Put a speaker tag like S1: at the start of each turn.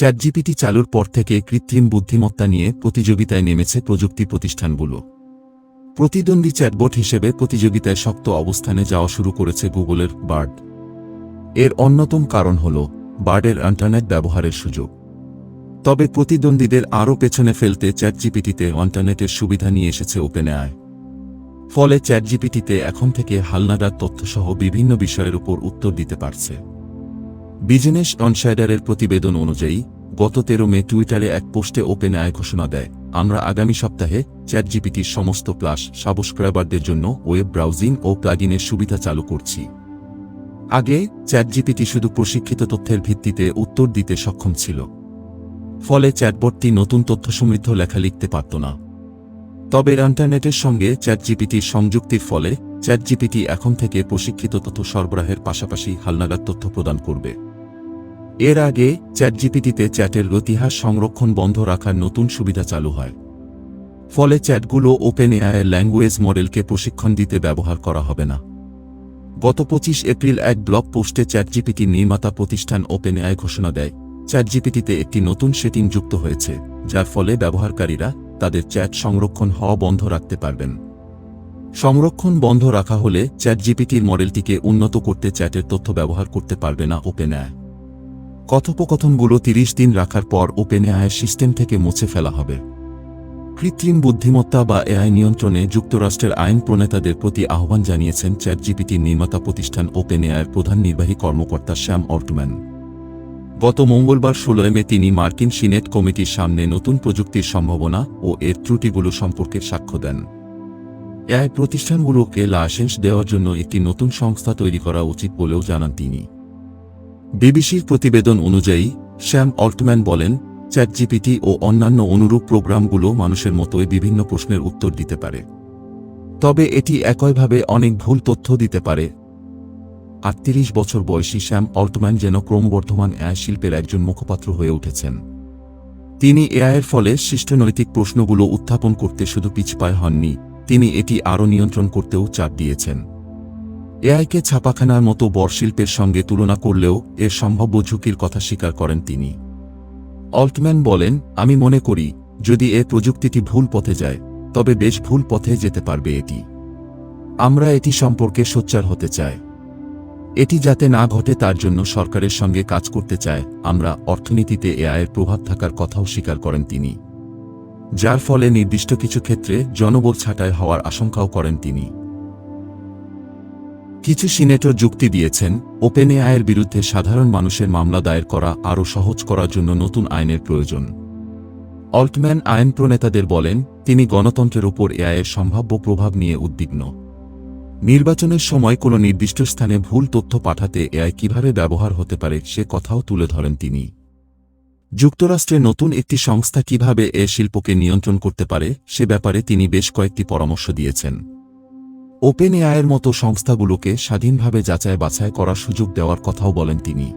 S1: ChatGPT চালুর পর থেকে কৃত্রিম বুদ্ধিমত্তা নিয়ে প্রতিযোগিতায় নেমেছে প্রযুক্তি প্রতিষ্ঠানগুলো। প্রতিদ্বন্দ্বী চ্যাটবট হিসেবে প্রতিযোগিতায় শক্ত অবস্থানে যাওয়া শুরু করেছে গুগলের বার্ড। এর অন্যতম কারণ হল বার্ডের ইন্টারনেট ব্যবহারের সুযোগ। তবে প্রতিদ্বন্দ্বীদের আরও পেছনে ফেলতে চ্যাটজিপিটিতে ইন্টারনেটের সুবিধা নিয়ে এসেছে ওপেনএআই। ফলে চ্যাটজিপিটিতে এখন থেকে হালনাদার তথ্যসহ বিভিন্ন বিষয়ের উপর উত্তর দিতে পারছে। বিজনেস অনসাইডারের প্রতিবেদন অনুযায়ী, গত তেরো মে টুইটারে এক পোস্টে ওপেন আয় ঘোষণা দেয়, আমরা আগামী সপ্তাহে চ্যাটজিপিটির সমস্ত প্লাস সাবস্ক্রাইবারদের জন্য ওয়েব ব্রাউজিং ও প্লাগিনের সুবিধা চালু করছি। আগে চ্যাটজিপিটি শুধু প্রশিক্ষিত তথ্যের ভিত্তিতে উত্তর দিতে সক্ষম ছিল। ফলে চ্যাটবটটি নতুন তথ্য সমৃদ্ধ লেখা লিখতে পারত না। তবে ইন্টারনেটের সঙ্গে চ্যাটজিপিটির সংযুক্তির ফলে চ্যাটজিপিটি এখন থেকে প্রশিক্ষিত তথ্য সরবরাহের পাশাপাশি হালনাগাদ তথ্য প্রদান করবে। এর আগে চ্যাটজিপিটিতে চ্যাটের ইতিহাস সংরক্ষণ বন্ধ রাখার নতুন সুবিধা চালু হয়। ফলে চ্যাটগুলো ওপেন এআইয়ের ল্যাঙ্গুয়েজ মডেলকে প্রশিক্ষণ দিতে ব্যবহার করা হবে না। গত পঁচিশ এপ্রিল এক ব্লগ পোস্টে চ্যাটজিপিটি নির্মাতা প্রতিষ্ঠান ওপেন এআই ঘোষণা দেয়, চ্যাটজিপিটিতে একটি নতুন সেটিং যুক্ত হয়েছে, যার ফলে ব্যবহারকারীরা তাদের চ্যাট সংরক্ষণ হওয়া বন্ধ রাখতে পারবেন। সংরক্ষণ বন্ধ রাখা হলে চ্যাট জিপিটির মডেলটিকে উন্নত করতে চ্যাটের তথ্য ব্যবহার করতে পারবে না ওপেন এআই কথোপকথনগুলো তিরিশ দিন রাখার পর ওপেন এআইয়ের সিস্টেম থেকে মুছে ফেলা হবে। কৃত্রিম বুদ্ধিমত্তা বা এআই নিয়ন্ত্রণে যুক্তরাষ্ট্রের আইন প্রণেতাদের প্রতি আহ্বান জানিয়েছেন চ্যাটজিপিটির নির্মাতা প্রতিষ্ঠান ওপেন এআইয়ের প্রধান নির্বাহী কর্মকর্তা শ্যাম অর্টম্যান। গত মঙ্গলবার ষোলোয় মে তিনি মার্কিন সিনেট কমিটির সামনে নতুন প্রযুক্তির সম্ভাবনা ও এর ত্রুটিগুলো সম্পর্কে সাক্ষ্য দেন। এআই প্রতিষ্ঠানগুলোকে লাইসেন্স দেওয়ার জন্য একটি নতুন সংস্থা তৈরি করা উচিত বলেও জানান তিনি। বিবিসির প্রতিবেদন অনুযায়ী, শ্যাম অল্টম্যান বলেন, চ্যাটজিপিটি ও অন্যান্য অনুরূপ প্রোগ্রামগুলো মানুষের মতোই বিভিন্ন প্রশ্নের উত্তর দিতে পারে। তবে এটি একইভাবে অনেক ভুল তথ্য দিতে পারে। আটত্রিশ বছর বয়সী শ্যাম অল্টম্যান যেন ক্রমবর্ধমান এআই শিল্পের একজন মুখপাত্র হয়ে উঠেছেন। তিনি এআইয়ের ফলে সৃষ্ট নৈতিক প্রশ্নগুলো উত্থাপন করতে শুধু পিছপায় হননি তিনি এটি আরও নিয়ন্ত্রণ করতেও চাপ দিয়েছেন। এআইকে ছাপাখানার মতো বড় শিল্পের সঙ্গে তুলনা করলেও এর সম্ভাব্য ঝুঁকির কথা স্বীকার করেন তিনি। অল্টম্যান বলেন, আমি মনে করি, যদি এ প্রযুক্তিটি ভুল পথে যায়, তবে বেশ ভুল পথে যেতে পারবে এটি। আমরা এটি সম্পর্কে সোচ্চার হতে চাই। এটি যাতে না ঘটে তার জন্য সরকারের সঙ্গে কাজ করতে চায়, আমরা অর্থনীতিতে এআইয়ের প্রভাব থাকার কথাও স্বীকার করেন তিনি। যার ফলে নির্দিষ্ট কিছু ক্ষেত্রে জনবল ছাঁটাই হওয়ার আশঙ্কাও করেন তিনি। কিছু সিনেটর যুক্তি দিয়েছেন ওপেন এআইয়ের বিরুদ্ধে সাধারণ মানুষের মামলা দায়ের করা আরও সহজ করার জন্য নতুন আইনের প্রয়োজন। অল্টম্যান আইন প্রণেতাদের বলেন, তিনি গণতন্ত্রের উপর এআইয়ের সম্ভাব্য প্রভাব নিয়ে উদ্বিগ্ন। নির্বাচনের সময় কোনো নির্দিষ্ট স্থানে ভুল তথ্য পাঠাতে এআই কীভাবে ব্যবহার হতে পারে সে কথাও তুলে ধরেন তিনি। যুক্তরাষ্ট্রে নতুন একটি সংস্থা কীভাবে এ শিল্পকে নিয়ন্ত্রণ করতে পারে, সে ব্যাপারে তিনি বেশ কয়েকটি পরামর্শ দিয়েছেন। ওপেন এআইয়ের মতো সংস্থাগুলোকে স্বাধীনভাবে যাচাই বাছাই করার সুযোগ দেওয়ার কথাও বলেন তিনি।